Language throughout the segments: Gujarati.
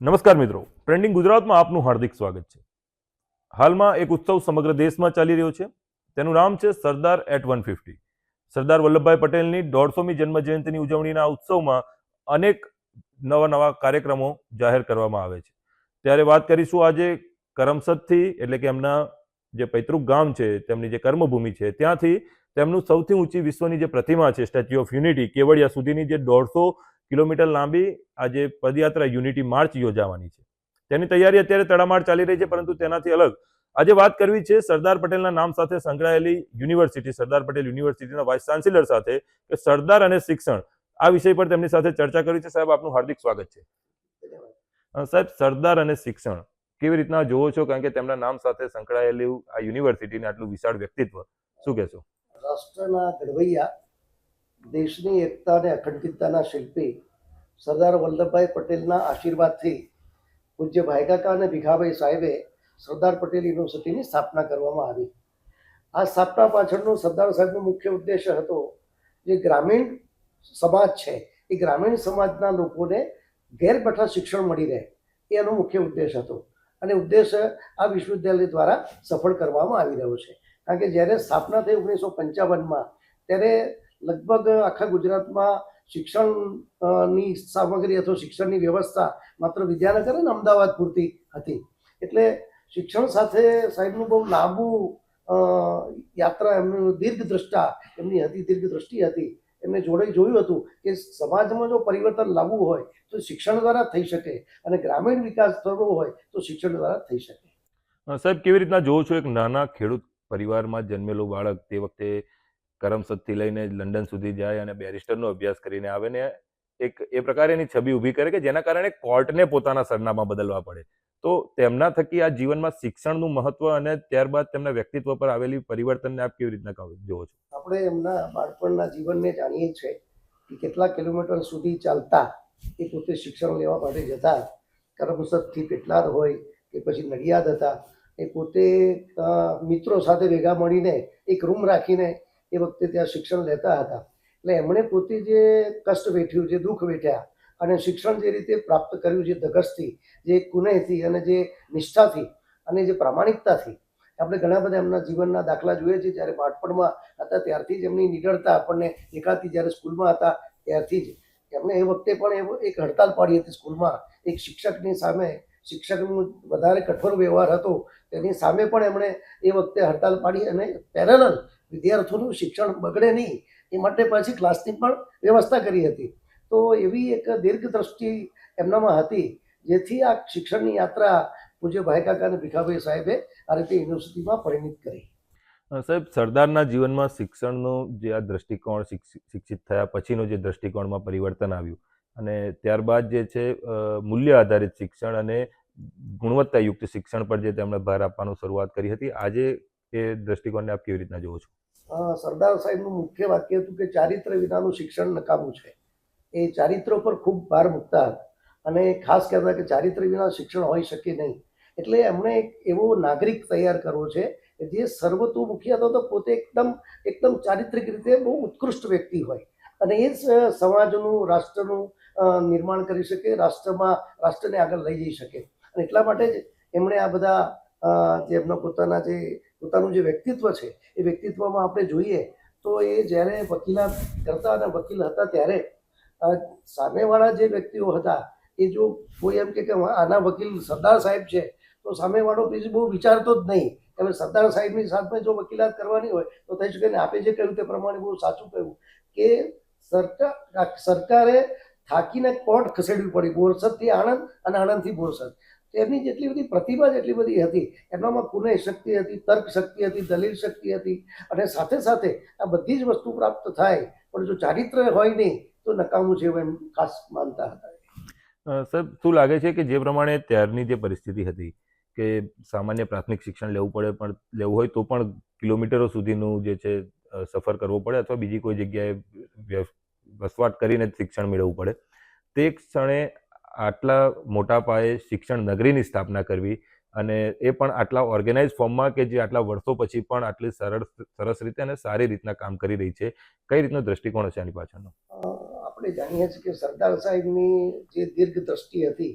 નમસ્કાર મિત્રો. ટ્રેન્ડિંગ ગુજરાતમાં આપનું હાર્દિક સ્વાગત છે. હાલમાં એક ઉત્સવ સમગ્ર દેશમાં ચાલી રહ્યો છે. તેનું નામ છે Sardar at one fifty Sardar Vallabhbhai પટેલની દોઢસોમી જન્મજયંતિની ઉજવણીના ઉત્સવમાં અનેક નવા નવા કાર્યક્રમો જાહેર કરવામાં આવે છે. ત્યારે વાત કરીશું આજે કરમસદથી, એટલે કે એમના જે પૈતૃક ગામ છે, તેમની જે કર્મભૂમિ છે, ત્યાંથી તેમનું સૌથી ઊંચી વિશ્વની જે પ્રતિમા છે સ્ટેચ્યુ ઓફ યુનિટી કેવડિયા સુધીની જે દોઢસો કિલોમીટર લાંબી આજે પદયાત્રા યુનિટી માર્ચ યોજાવાની છે. તેની તૈયારી અત્યારે તડામાર ચાલી રહી છે પરંતુ તેનાથી અલગ. આજે વાત કરવી છે સરદાર પટેલના નામ સાથે સંકળાયેલી યુનિવર્સિટી સરદાર પટેલ યુનિવર્સિટીના વાઇસ ચાન્સેલર સાથે કે સરદાર અને શિક્ષણ. આ વિષય પર તેમની સાથે ચર્ચા કરવી છે. સાહેબ આપનું હાર્દિક સ્વાગત છે. સાહેબ સરદાર અને શિક્ષણ કેવી રીતના જોવો છો? કારણ કે તેમના નામ સાથે સંકળાયેલું આ યુનિવર્સિટીને આટલું વિશાળ વ્યક્તિત્વ. શું કહેશો? રાષ્ટ્રના ઘડવૈયા દેશની એકતા અને અખંડિતતાના શિલ્પી સરદાર વલ્લભભાઈ પટેલના આશીર્વાદથી પૂજ્ય ભાઈકાકા અને ભીખાભાઈ સાહેબે સરદાર પટેલ યુનિવર્સિટીની સ્થાપના કરવામાં આવી. આ સ્થાપના પાછળનો સરદાર સાહેબનો મુખ્ય ઉદ્દેશ્ય હતો જે ગ્રામીણ સમાજ છે, એ ગ્રામીણ સમાજના લોકોને ઘેર બેઠા શિક્ષણ મળી રહે, એ એનો મુખ્ય ઉદ્દેશ હતો. અને ઉદ્દેશ્ય આ વિશ્વવિદ્યાલય દ્વારા સફળ કરવામાં આવી રહ્યો છે. કારણ કે જ્યારે સ્થાપના થઈ ઓગણીસો પંચાવનમાં, ત્યારે લગભગ આખા ગુજરાતમાં શિક્ષણની સામગ્રી અથવા શિક્ષણની વ્યવસ્થા માત્ર વિદ્યાનગર અને અમદાવાદ પૂરતી હતી. એટલે શિક્ષણ સાથે સાહેબનું બહુ લાંબુ યાત્રા એમનું દીર્ઘ દ્રષ્ટા એમની હતી દીર્ઘ દ્રષ્ટિ હતી. એમને જોડે જોયું હતું કે સમાજમાં જો પરિવર્તન લાવવું હોય તો શિક્ષણ દ્વારા થઈ શકે અને ગ્રામીણ વિકાસ થવો હોય તો શિક્ષણ દ્વારા થઈ શકે. સાહેબ, કેવી રીતના જોવો છો એક નાના ખેડૂત પરિવારમાં જન્મેલું બાળક તે વખતે કરમસદથી લઈને લંડન સુધી જાય અને બેરિસ્ટરનો અભ્યાસ કરીને આવે ને એક, એ પ્રકારે એની છબી ઊભી કરે કે જેના કારણે કોર્ટને પોતાના સરનામા બદલવા પડે. તો તેમના થકી આ જીવનમાં શિક્ષણનું મહત્વ અને ત્યારબાદ તેમના વ્યક્તિત્વ પર આવેલી પરિવર્તનને આપ કેવી રીતના જોવો છો? આપણે એમના બાળપણના જીવનને જાણીએ છીએ કે કેટલા કિલોમીટર સુધી ચાલતા એ પોતે શિક્ષણ લેવા માટે જતા. કરમસદથી પેટલાદ હોય કે પછી નડિયાદ હતા, એ પોતે મિત્રો સાથે ભેગા મળીને એક રૂમ રાખીને એ વખતે ત્યાં શિક્ષણ લેતા હતા. એટલે એમણે પોતે જે કષ્ટ વેઠ્યું, જે દુઃખ વેઠ્યા અને શિક્ષણ જે રીતે પ્રાપ્ત કર્યું, જે ધગસથી, જે કુનેહથી અને જે નિષ્ઠાથી અને જે પ્રામાણિકતાથી, આપણે ઘણા બધા એમના જીવનના દાખલા જોઈએ છીએ જ્યારે બાળપણમાં હતા ત્યારથી જ એમની નિડરતા આપણને દેખાતી. જ્યારે સ્કૂલમાં હતા ત્યારથી જ એમણે એ વખતે પણ એક હડતાલ પાડી હતી સ્કૂલમાં. એક શિક્ષકની સામે શિક્ષકનું વધારે કઠોર વ્યવહાર હતો, તેની સામે પણ એમણે એ વખતે હડતાલ પાડી અને પેરેલલ વિદ્યાર્થીઓનું શિક્ષણ બગડે નહીં, એ માટે પાછી ક્લાસની પણ વ્યવસ્થા કરી હતી. તો એવી એક દીર્ઘ દ્રષ્ટિ એમનામાં હતી, જેથી આ શિક્ષણની યાત્રા પૂજ્ય ભાઈકાકા અને ભીખાભાઈ સાહેબે આ રીતે યુનિવર્સિટીમાં પરિણિત કરી. સાહેબ, સરદારના જીવનમાં શિક્ષણનો જે આ દ્રષ્ટિકોણ શિક્ષ- શિક્ષિત થયા પછીનો જે દ્રષ્ટિકોણમાં પરિવર્તન આવ્યું અને ત્યારબાદ જે છે મૂલ્ય આધારિત શિક્ષણ અને ગુણવત્તાયુક્ત શિક્ષણ પર જે તેમણે ભાર આપવાનું શરૂઆત કરી હતી, આજે એ દ્રષ્ટિકોણને આપ કેવી રીતના જોવો છો? સરદાર સાહેબનું મુખ્ય વાક્ય હતું કે ચારિત્ર વિનાનું શિક્ષણ નકામું છે. એ ચારિત્ર પર ખૂબ ભાર મૂકતા અને ખાસ કહેતા કે ચારિત્ર વિના શિક્ષણ હોઈ શકે નહીં. એટલે એમણે એક એવો નાગરિક તૈયાર કરવો છે જે સર્વતોમુખી હતો તો પોતે એકદમ એકદમ ચારિત્રિક રીતે બહુ ઉત્કૃષ્ટ વ્યક્તિ હોય. અને એ જ સમાજનું, રાષ્ટ્રનું નિર્માણ કરી શકે, રાષ્ટ્રમાં, રાષ્ટ્રને આગળ લઈ જઈ શકે. અને એટલા માટે જ એમણે આ બધા જે એમના પોતાના જે, પોતાનું જે વ્યક્તિત્વ છે, એ વ્યક્તિત્વમાં આપણે જોઈએ તો એ જ્યારે વકીલાત કરતા અને વકીલ હતા ત્યારે સામેવાળા જે વ્યક્તિઓ હતા, એ જો કોઈ એમ કે આના વકીલ સરદાર સાહેબ છે તો સામેવાળો બીજું બહુ વિચારતો જ નહીં. હવે સરદાર સાહેબની સાથે જો વકીલાત કરવાની હોય, તો થઈ શકે ને આપે જે કહ્યું તે પ્રમાણે બહુ સાચું કહ્યું. કે સરકાર સરકારે થાકીને કોર્ટ ખસેડવી પડી બોરસદથી આણંદ અને આણંદથી બોરસદ. એમની જેટલી બધી પ્રતિભા જેટલી બધી હતી, એમનામાં કુનેહ શક્તિ હતી, તર્ક શક્તિ હતી, દલીલ શક્તિ હતી અને સાથે સાથે આ બધી જ વસ્તુ પ્રાપ્ત થાય, પણ જો ચારિત્ર હોય નહીં, તો નકામું છે એમ ખાસ માનતા હતા. સર શું લાગે છે કે જે પ્રમાણે ત્યારની જે પરિસ્થિતિ હતી, કે સામાન્ય પ્રાથમિક શિક્ષણ લેવું પડે પણ લેવું હોય તો પણ કિલોમીટરો સુધીનું જે છે સફર કરવો પડે અથવા બીજી કોઈ જગ્યાએ વસવાટ કરીને જ શિક્ષણ મેળવવું પડે. તે ક્ષણે આટલા મોટા પાયે શિક્ષણ નગરીની સ્થાપના કરવી અને એ પણ આટલા ઓર્ગેનાઇઝ ફોર્મમાં કે જે આટલા વર્ષો પછી પણ આટલી સરળ સરસ રીતે અને સારી રીતના કામ કરી રહી છે, કઈ રીતનો દ્રષ્ટિકોણ હશે આની પાછળનો? આપણે જાણીએ છીએ કે સરદાર સાહેબની જે દીર્ઘ દ્રષ્ટિ હતી,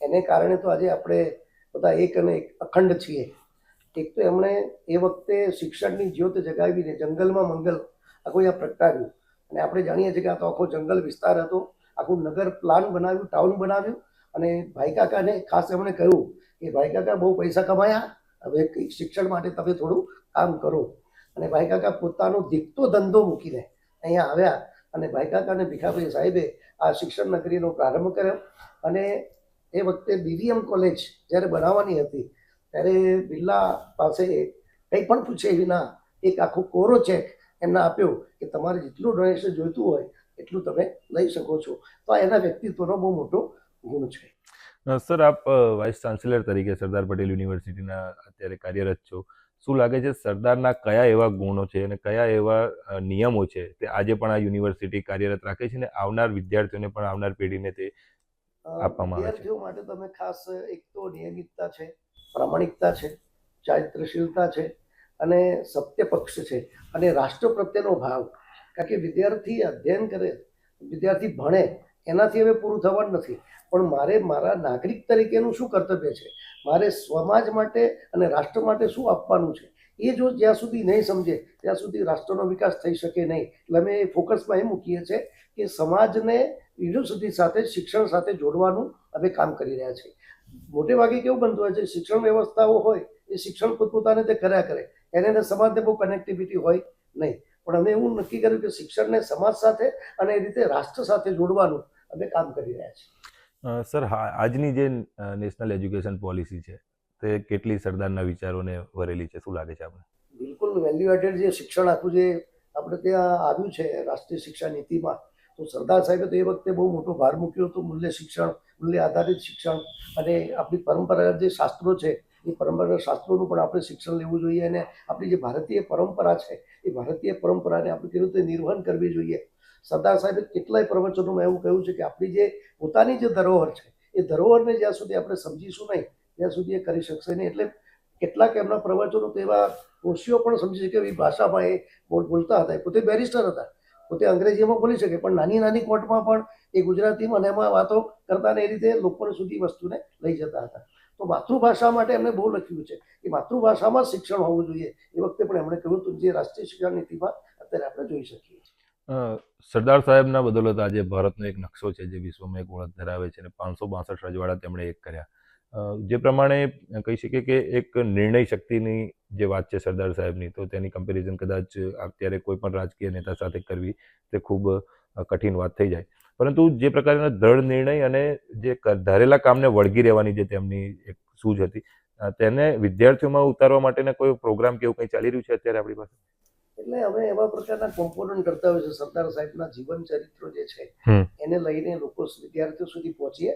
એને કારણે તો આજે આપણે બધા એક અને એક અખંડ છીએ. એક તો એમણે એ વખતે શિક્ષણની જ્યોત જગાવીને જંગલમાં મંગલ આ કોઈ આ પ્રગટાવ્યું. અને આપણે જાણીએ છીએ કે આ તો આખો જંગલ વિસ્તાર હતો. આખું નગર પ્લાન બનાવ્યું ટાઉન બનાવ્યું. અને ભાઈ કાકાને ખાસ એમણે કહ્યું કે ભાઈ કાકા બહુ પૈસા કમાયા, હવે શિક્ષણ માટે તમે થોડું કામ કરો. અને ભાઈ કાકા પોતાનો દીકતો ધંધો મૂકીને અહીંયા આવ્યા અને ભાઈ કાકા ભીખાભાઈ સાહેબે આ શિક્ષણ નગરીનો પ્રારંભ કર્યો. અને એ વખતે બીવીએમ કોલેજ જ્યારે બનાવવાની હતી, ત્યારે બિરલા પાસે કંઈ પણ પૂછે વિના એક આખો કોરો ચેક એમને આપ્યો કે તમારે જેટલું ડોનેશન જોઈતું હોય એટલું તમે લઈ શકો છો. તો આ એના વ્યક્તિત્વનો બહુ મોટો ગુણ છે. સર આપ વાઇસ ચાન્સેલર તરીકે સરદાર પટેલ યુનિવર્સિટીના અત્યારે કાર્યરત છો. શું લાગે છે સરદારના કયા એવા ગુણો છે અને કયા એવા નિયમો છે તે આજે પણ આ યુનિવર્સિટી કાર્યરત રાખે છે ને આવનાર વિદ્યાર્થીઓને પણ આવનાર પેઢીને તે આપવામાં આવે છે. માટે તમે ખાસ એક તો નિયમિતતા છે પ્રામાણિકતા છે ચારિત્રશીલતા છે અને સત્ય પક્ષ છે. અને રાષ્ટ્ર પ્રત્યેનો ભાવ, કારણ કે વિદ્યાર્થી અધ્યયન કરે, વિદ્યાર્થી ભણે, એનાથી હવે પૂરું થવાનું નથી. પણ મારે મારા નાગરિક તરીકેનું શું કર્તવ્ય છે? મારે સમાજ માટે અને રાષ્ટ્ર માટે શું આપવાનું છે? એ જો જ્યાં સુધી નહીં સમજે, ત્યાં સુધી રાષ્ટ્રનો વિકાસ થઈ શકે નહીં. એટલે અમે ફોકસમાં એ મૂકીએ છીએ કે સમાજને યુનિવર્સિટી સાથે, શિક્ષણ સાથે જોડવાનું અમે કામ કરી રહ્યા છીએ. મોટે ભાગે કેવું બનતું હોય છે? શિક્ષણ વ્યવસ્થાઓ હોય, એ શિક્ષણ પોતપોતાને તે કર્યા કરે. એને સમાજને બહુ કનેક્ટિવિટી હોય નહીં. પણ અમે એવું નક્કી કર્યું કે શિક્ષણને સમાજ સાથે અને એ રીતે રાષ્ટ્ર સાથે જોડવાનું અમે કામ કરી રહ્યા છીએ. સર હા આજની જે નેશનલ એજ્યુકેશન પોલિસી છે તે કેટલી સરદારના વિચારોને વરેલી છે? શું લાગે છે આપણે બિલકુલ વેલ્યુ એડેડ જે શિક્ષણ આખું જે આપણે ત્યાં આવ્યું છે રાષ્ટ્રીય શિક્ષા નીતિમાં તો સરદાર સાહેબે તો એ વખતે બહુ મોટો ભાર મૂક્યો હતો મૂલ્ય શિક્ષણ મૂલ્ય આધારિત શિક્ષણ અને આપણી પરંપરાગત જે શાસ્ત્રો છે એ પરંપરાગત શાસ્ત્રોનું પણ આપણે શિક્ષણ લેવું જોઈએ અને આપણી જે ભારતીય પરંપરા છે, એ ભારતીય પરંપરાને આપણે કેવી રીતે નિર્વહન કરવી જોઈએ. સરદાર સાહેબે કેટલાય પ્રવચનોમાં એવું કહ્યું છે કે આપણી જે પોતાની જે ધરોહર છે, એ ધરોહરને જ્યાં સુધી આપણે સમજીશું નહીં, ત્યાં સુધી એ કરી શકશે નહીં. એટલે કેટલાક એમના પ્રવચનો તો એવા ઓશીઓ પણ સમજી શકે એવી ભાષામાં એ બોલ, બોલતા હતા. પોતે બેરિસ્ટર હતા. પોતે અંગ્રેજીમાં બોલી શકે, પણ નાની નાની કોર્ટમાં પણ એ ગુજરાતીમાં અને એમાં વાતો કરતા ને એ રીતે લોકો સુધી વસ્તુને લઈ જતા હતા. તો માતૃભાષા માટે એમણે બહુ લખ્યું છે કે માતૃભાષામાં શિક્ષણ હોવું જોઈએ. એ વખતે પણ એમણે કહ્યું હતું જે રાષ્ટ્રીય શિક્ષણ નીતિમાં અત્યારે આપણે જોઈ શકીએ સરદાર સાહેબના બદોલત આજે ભારતનો એક નકશો છે જે વિશ્વમાં એક ઓળખ ધરાવે છે અને પાંચસો બાસઠ રજવાડા તેમણે એક કર્યા. જે પ્રમાણે કહી શકીએ કે એક નિર્ણય શક્તિની જે વાત છે સરદાર સાહેબની, તો તેની કમ્પેરિઝન કદાચ અત્યારે કોઈ પણ રાજકીય નેતા સાથે કરવી તે ખૂબ કઠિન વાત થઈ જાય. પરંતુ જે પ્રકારના દ્રઢ નિર્ણય અને જે ધારેલા કામને વળગી રહેવાની જે તેમની એક સૂઝ હતી તેને વિદ્યાર્થીઓમાં ઉતારવા માટેના કોઈ પ્રોગ્રામ કે એવું કંઈ ચાલી રહ્યું છે અત્યારે આપણી પાસે? એટલે અમે એવા પ્રકારના કોમ્પોનન્ટ કરતા હોય છે. સરદાર સાહેબના જીવન ચરિત્રો જે છે એને લઈને લોકો વિદ્યાર્થીઓ સુધી પહોંચીએ.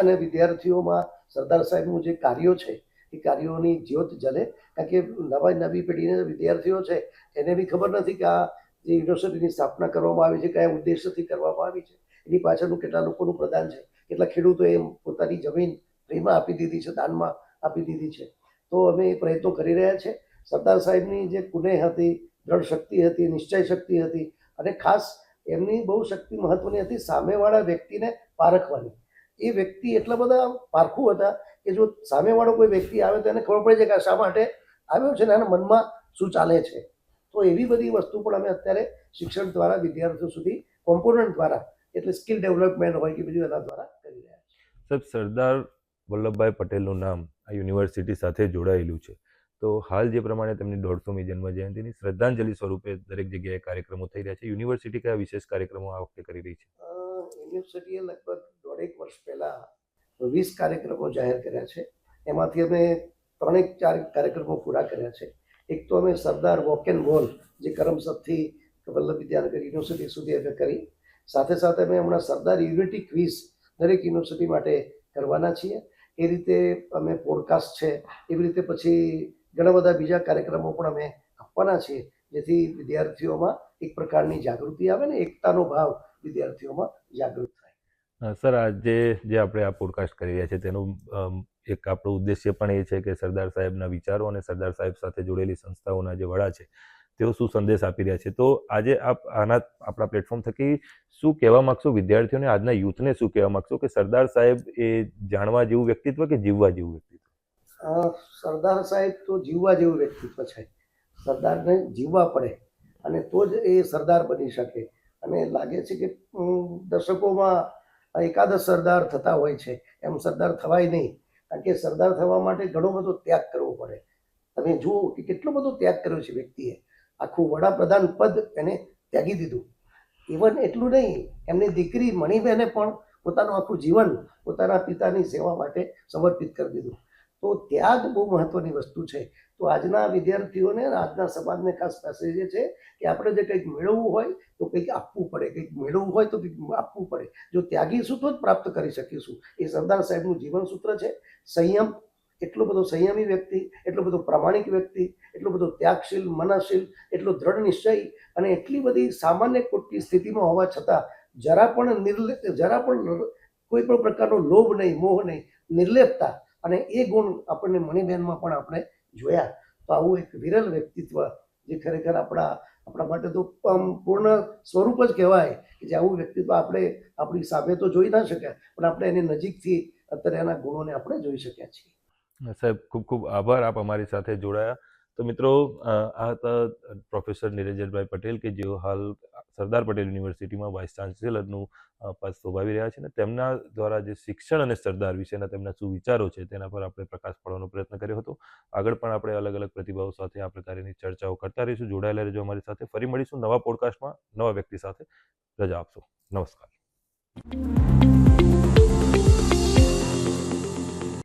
અને વિદ્યાર્થીઓમાં સરદાર સાહેબનું જે કાર્યો છે એ કાર્યોની જ્યોત જલે. કારણ કે નવા નવી પેઢીના વિદ્યાર્થીઓ છે એને બી ખબર નથી કે આ જે યુનિવર્સિટીની સ્થાપના કરવામાં આવી છે, કયા ઉદ્દેશ્યથી કરવામાં આવી છે, એની પાછળનું કેટલા લોકોનું પ્રદાન છે, કેટલા ખેડૂતોએ પોતાની જમીન ફ્રીમાં આપી દીધી છે, દાનમાં આપી દીધી છે. તો અમે એ પ્રયત્નો કરી રહ્યા છે. સરદાર સાહેબની જે કુનેહ હતી, દ્રઢ શક્તિ હતી, નિશ્ચય શક્તિ હતી અને ખાસ એમની બહુ શક્તિ મહત્વની હતી, સામેવાળા વ્યક્તિને પારખવાની. એ વ્યક્તિ એટલા બધા પારખું હતા કે જો સામેવાળો કોઈ વ્યક્તિ આવે તો એને ખબર પડે છે કે શા માટે આવ્યો છે ને એના મનમાં શું ચાલે છે. તો એવી બધી વસ્તુ પણ અમે અત્યારે શિક્ષણ દ્વારા વિદ્યાર્થીઓ સુધી કોમ્પોનન્ટ દ્વારા એટલે સ્કિલ ડેવલપમેન્ટ હોય કે બીજું એના દ્વારા કરી રહ્યા છે. સાહેબ સરદાર વલ્લભભાઈ પટેલનું નામ આ યુનિવર્સિટી સાથે જોડાયેલું છે. તો હાલ જે પ્રમાણે તેમની દોઢસોમી જન્મ જયંતિની શ્રદ્ધાંજલિ સ્વરૂપે દરેક જગ્યાએ કાર્યક્રમો થઈ રહ્યા છે. યુનિવર્સિટી કયા વિશેષ કાર્યક્રમો આ વખતે કરી રહી છે? યુનિવર્સિટીએ લગભગ દોઢેક વર્ષ પહેલાં વીસ કાર્યક્રમો જાહેર કર્યા છે. એમાંથી અમે ત્રણેક ચાર કાર્યક્રમો પૂરા કર્યા છે. એક તો અમે સરદાર વોક એન્ડ વોલ જે કરમસદથી વલ્લભ વિદ્યાનગર યુનિવર્સિટી સુધી અમે કરી. સાથે સાથે અમે હમણાં સરદાર યુનિટી ક્વિઝ દરેક યુનિવર્સિટી માટે કરવાના છીએ. એ રીતે અમે પોડકાસ્ટ છે, એવી રીતે પછી ઘણા બધા બીજા કાર્યક્રમો પણ અમે આપવાના છીએ, જેથી વિદ્યાર્થીઓમાં એક પ્રકારની જાગૃતિ આવે ને એકતાનો ભાવ વિદ્યાર્થીઓમાં જાગૃત થાય. સર, આજે જે આપણે આ પોડકાસ્ટ કરી રહ્યા છીએ તેનું એક આપણો ઉદ્દેશ્ય પણ એ છે કે સરદાર સાહેબના વિચારો અને સરદાર સાહેબ સાથે જોડેલી સંસ્થાઓના જે વડા છે, તેઓ શું સંદેશ આપી રહ્યા છે? તો આજે આપ આના આપણા પ્લેટફોર્મ થકી શું કહેવા માંગશો? વિદ્યાર્થીઓને, આજના યુથને શું કહેવા માગશો કે સરદાર સાહેબ એ જાણવા જેવું વ્યક્તિત્વ કે જીવવા જેવું વ્યક્તિત્વ? સરદાર સાહેબ તો જીવવા જેવું વ્યક્તિત્વ છે. સરદારને જીવવા પડે અને તો જ એ સરદાર બની શકે. અને લાગે છે કે દર્શકોમાં એકાદશ સરદાર થતા હોય છે. એમ સરદાર થવાય નહીં. કારણ કે સરદાર થવા માટે ઘણો બધો ત્યાગ કરવો પડે. તમે જુઓ કે કેટલો બધો ત્યાગ કર્યો છે વ્યક્તિએ. આખું વડાપ્રધાન પદ એને ત્યાગી દીધું. ઇવન એટલું નહીં, એમની દીકરી મણિબેને પણ પોતાનું આખું જીવન પોતાના પિતાની સેવા માટે સમર્પિત કરી દીધું. તો ત્યાગ બહુ મહત્વની વસ્તુ છે. તો આજના વિદ્યાર્થીઓને આજના સમાજને ખાસ મેસેજ એ છે કે આપણે જે કંઈક મેળવવું હોય તો કંઈક આપવું પડે. કંઈક મેળવવું હોય તો કંઈક આપવું પડે. જો ત્યાગીશું તો જ પ્રાપ્ત કરી શકીશું એ સરદાર સાહેબનું જીવન સૂત્ર છે. સંયમ, એટલો બધો સંયમી વ્યક્તિ, એટલો બધો પ્રામાણિક વ્યક્તિ, એટલો બધો ત્યાગશીલ મનાશીલ એટલો દ્રઢ નિશ્ચય અને એટલી બધી સામાન્ય કોટની સ્થિતિમાં હોવા છતાં જરા પણ નિર્લે જરા પણ કોઈ પણ પ્રકારનો લોભ નહીં, મોહ નહીં, નિર્લેપતા અને એ ગુણ આપણને મણિબેનમાં પણ આપણે જોયા. તો આવું એક વિરલ વ્યક્તિત્વ જે ખરેખર આપણા આપણા માટે તો પૂર્ણ સ્વરૂપ જ કહેવાય કે જે આવું વ્યક્તિત્વ આપણે આપણી સામે તો જોઈ ના શક્યા, પણ આપણે એની નજીકથી અત્યારે એના ગુણોને આપણે જોઈ શક્યા છીએ. સાહેબ, ખૂબ ખૂબ આભાર આપ અમારી સાથે જોડાયા. તો મિત્રો આ હતા પ્રોફેસર નિરંજનભાઈ પટેલ કે જેઓ હાલ સરદાર પટેલ યુનિવર્સિટીમાં વાઇસ ચાન્સેલરનું પદ શોભાવી રહ્યા છે અને તેમના દ્વારા જે શિક્ષણ અને સરદાર વિશેના તેમના શું વિચારો છે તેના પર આપણે પ્રકાશ પાડવાનો પ્રયત્ન કર્યો હતો. આગળ પણ આપણે અલગ અલગ પ્રતિભાવો સાથે આ પ્રકારની ચર્ચાઓ કરતા રહીશું. જોડાયેલા રહેજો અમારી સાથે. ફરી મળીશું નવા પોડકાસ્ટમાં નવા વ્યક્તિ સાથે. રજા આપશો. નમસ્કાર.